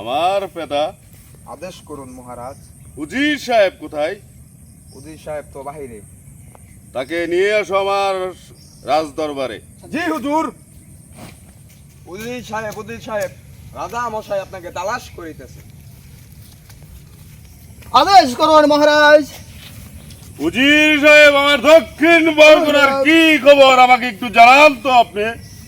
আমার পেতা আদেশ করুন মহারাজ। উজির সাহেব কোথায়? উজির সাহেব তো বাহিরে। তাকে নিয়ে আসো আমার রাজ দরবারে জি হুজুর। উজির সাহেব উজির সাহেব রাজা মশাই আপনাকে তালাশ করিতেছে। আদেশ করুন মহারাজ। উজির সাহেব আমার দক্ষিণ বরগুনার কি খবর? আমাকে একটু জানান তো আপনি।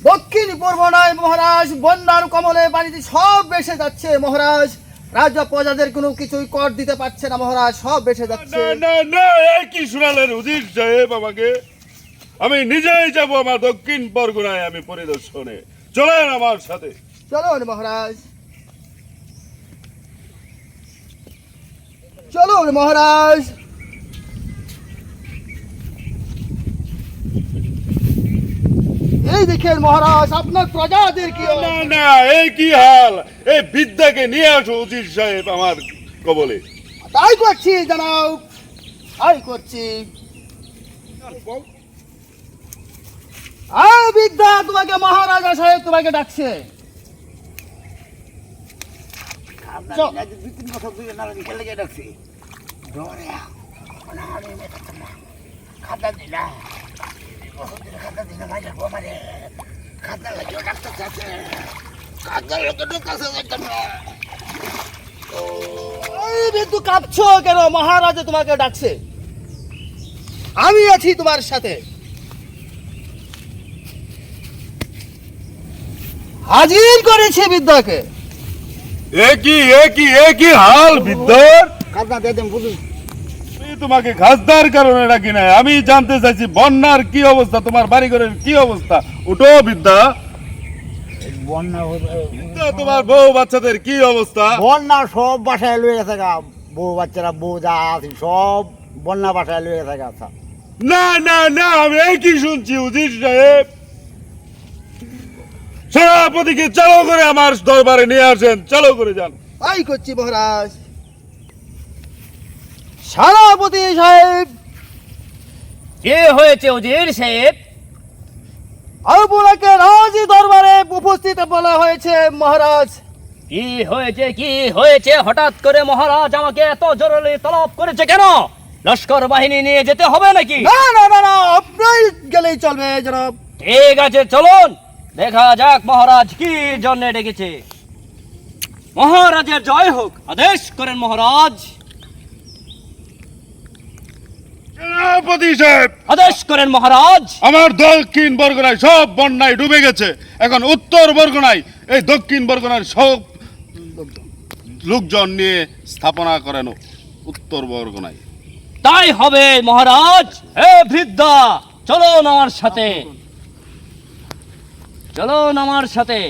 দক্ষিণ পূর্বনায় মহারাজ বন্যার কমলে পানিতে সব বেসে যাচ্ছে মহারাজ। রাজা প্রজাদের কোনো কিছুই কর দিতে পারছে না মহারাজ সব বেসে যাচ্ছে। না না না এই কি শুনালেন উজির সাহেব আমাকে আমি নিজেই যাব আমার দক্ষিণ বরগুনায় আমি পরিদর্শনে। চলেন আমার সাথে। চলুন মহারাজ। চলুন মহারাজ। এই দেখেন মহারাজ আপনার প্রজাদের কি না না এই কি হাল? এই বিদ্যাকে নিয়ে আসো উজির সাহেব আমার কবলে। তাই করছি জানাও। তাই করছি। আয় বিদ্যা তোমাকে মহারাজা সাহেব তোমাকে ডাকছে। ডাকছি। কাঁপছো কেন? মহারাজা তোমাকে ডাকছে। আমি আছি তোমার সাথে। হাজির করেছে বিদ্যাকে। একই একই কি হাল বিদ্যার? খাতা দিয়ে দেন বুঝুন। তোমাকে খাসদার কারণে ডাকি নাই। আমি জানতে চাইছি বন্যার কি অবস্থা? তোমার বাড়িঘরের কি অবস্থা? উঠো বিদ্যা। বন্যা বিদ্যা, তোমার বউ বাচ্চাদের কি অবস্থা? বন্যা সব বাসায় লয়ে গেছে গা। বউ বাচ্চারা বউ যা আছে সব বন্যা বাসায় লয়ে গেছে গা না না না আমি এই কি শুনছি উজির সাহেব। সেনাপতিকে চালু করে আমার দরবারে নিয়ে আসেন চালু করে যান। তাই করছি মহারাজ। সেনাপতি সাহেব। কে হয়েছে উজির সাহেব? আপনাকে রাজি দরবারে উপস্থিত বলা হয়েছে মহারাজ। কি হয়েছে কি হয়েছে? হঠাৎ করে মহারাজ আমাকে এত জরুরি তলব করেছে কেন? লস্কর বাহিনী নিয়ে যেতে হবে নাকি? না না না না আপনাই গেলেই চলবে জনাব। ঠিক আছে চলুন। দেখা যাক মহারাজ কি জন্য ডেকেছে। মহারাজের জয় হোক আদেশ করেন মহারাজ। সেনাপতি সাহেব আদেশ করেন মহারাজ। আমার দক্ষিণ বরগুনায় সব বন্যায় ডুবে গেছে। এখন উত্তর বরগুনায় এই দক্ষিণ বরগুনার সব লোকজন নিয়ে স্থাপনা করেন উত্তর বরগুনায়। তাই হবে মহারাজ। হে বৃদ্ধা চলুন আমার সাথে। চলুন আমার সাথে।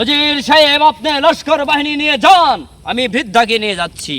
অজির সাহেব আপনি লস্কর বাহিনী নিয়ে যান। আমি বৃদ্ধাকে নিয়ে যাচ্ছি।